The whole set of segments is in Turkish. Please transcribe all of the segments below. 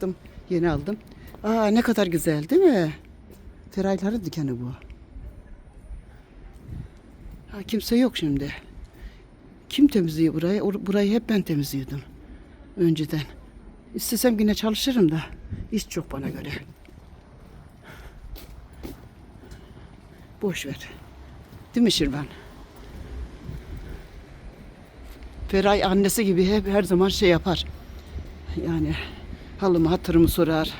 sattım. Yeni aldım. Aa ne kadar güzel değil mi? Ferayların dükkanı bu. Ha, kimse yok şimdi. Kim temizliyor burayı? Burayı hep ben temizliyordum. Önceden. İstesem yine çalışırım da. iş çok bana göre. Boş ver. Değil mi Şirvan? Feray annesi gibi hep her zaman şey yapar. Yani halımı hatırımı sorar.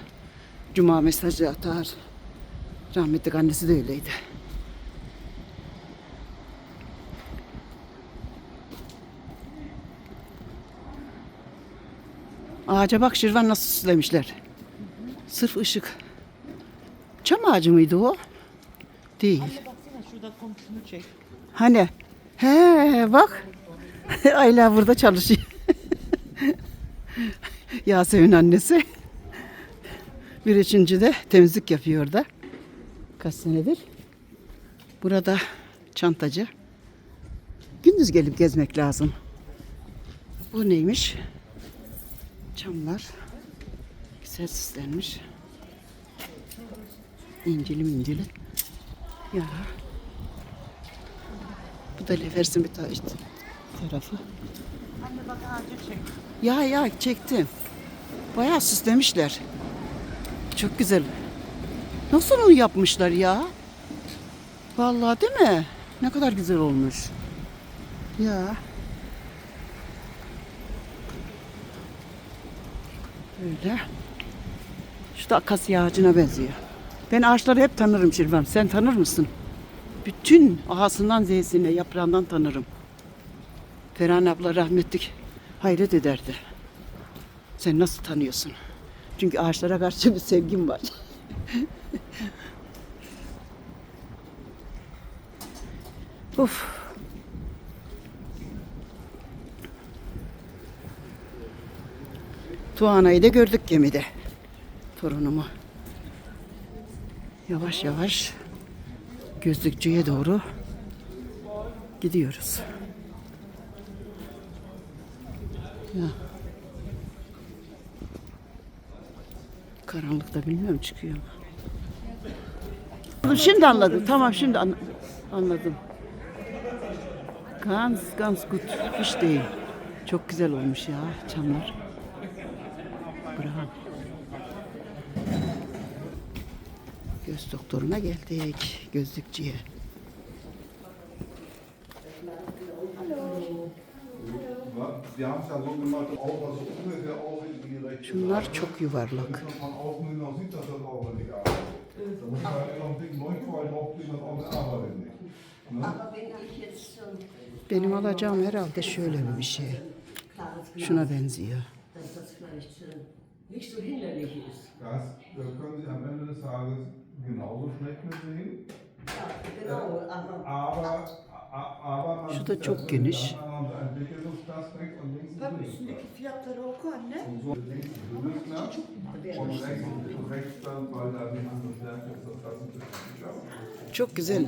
Cuma mesajı atar. Rahmetli annesi de öyleydi. Ağaca bak Şirvan nasıl süslemişler. Sırf ışık. Çam ağacı mıydı o? Değil. Baksana şurada komşunu çek. Hani? He bak. Ayla burada çalışıyor. Yasemin annesi. Bir üçüncü de temizlik yapıyor orada. Kaç senedir? Burada çantacı. Gündüz gelip gezmek lazım. Bu neymiş? Çamlar. Güzel süslenmiş. İncili mincili. Ya. Bu da Levers'in bir tarafı. Anne bak ağacı çek. Ya ya çektim. Bayağı süslemişler. Çok güzel. Nasıl onu yapmışlar ya? Vallahi değil mi? Ne kadar güzel olmuş. Ya. Öyle. Şu da akasya ağacına benziyor. Ben ağaçları hep tanırım Şirvan. Sen tanır mısın? Bütün ağasından zeytine, yaprağından tanırım. Ferhan abla rahmetlik hayret ederdi. Sen nasıl tanıyorsun? Çünkü ağaçlara karşı bir sevgim var. Uf. Tuana'yı da gördük gemide. Torunumu. Yavaş yavaş gözlükçüye doğru gidiyoruz. Ya. Karanlıkta bilmiyorum çıkıyor mu? Şimdi anladım. Tamam şimdi an- anladım. Ganz ganz gut. Hiç değil. Çok güzel olmuş ya çamlar. Bravo. Göz doktoruna geldik. Gözlükçüye. İch jetzt schon Benim alacağım herhalde şöyle bir şey. Şuna benziyor. Şu da çok geniş. Klassenzimmer. Çok güzel.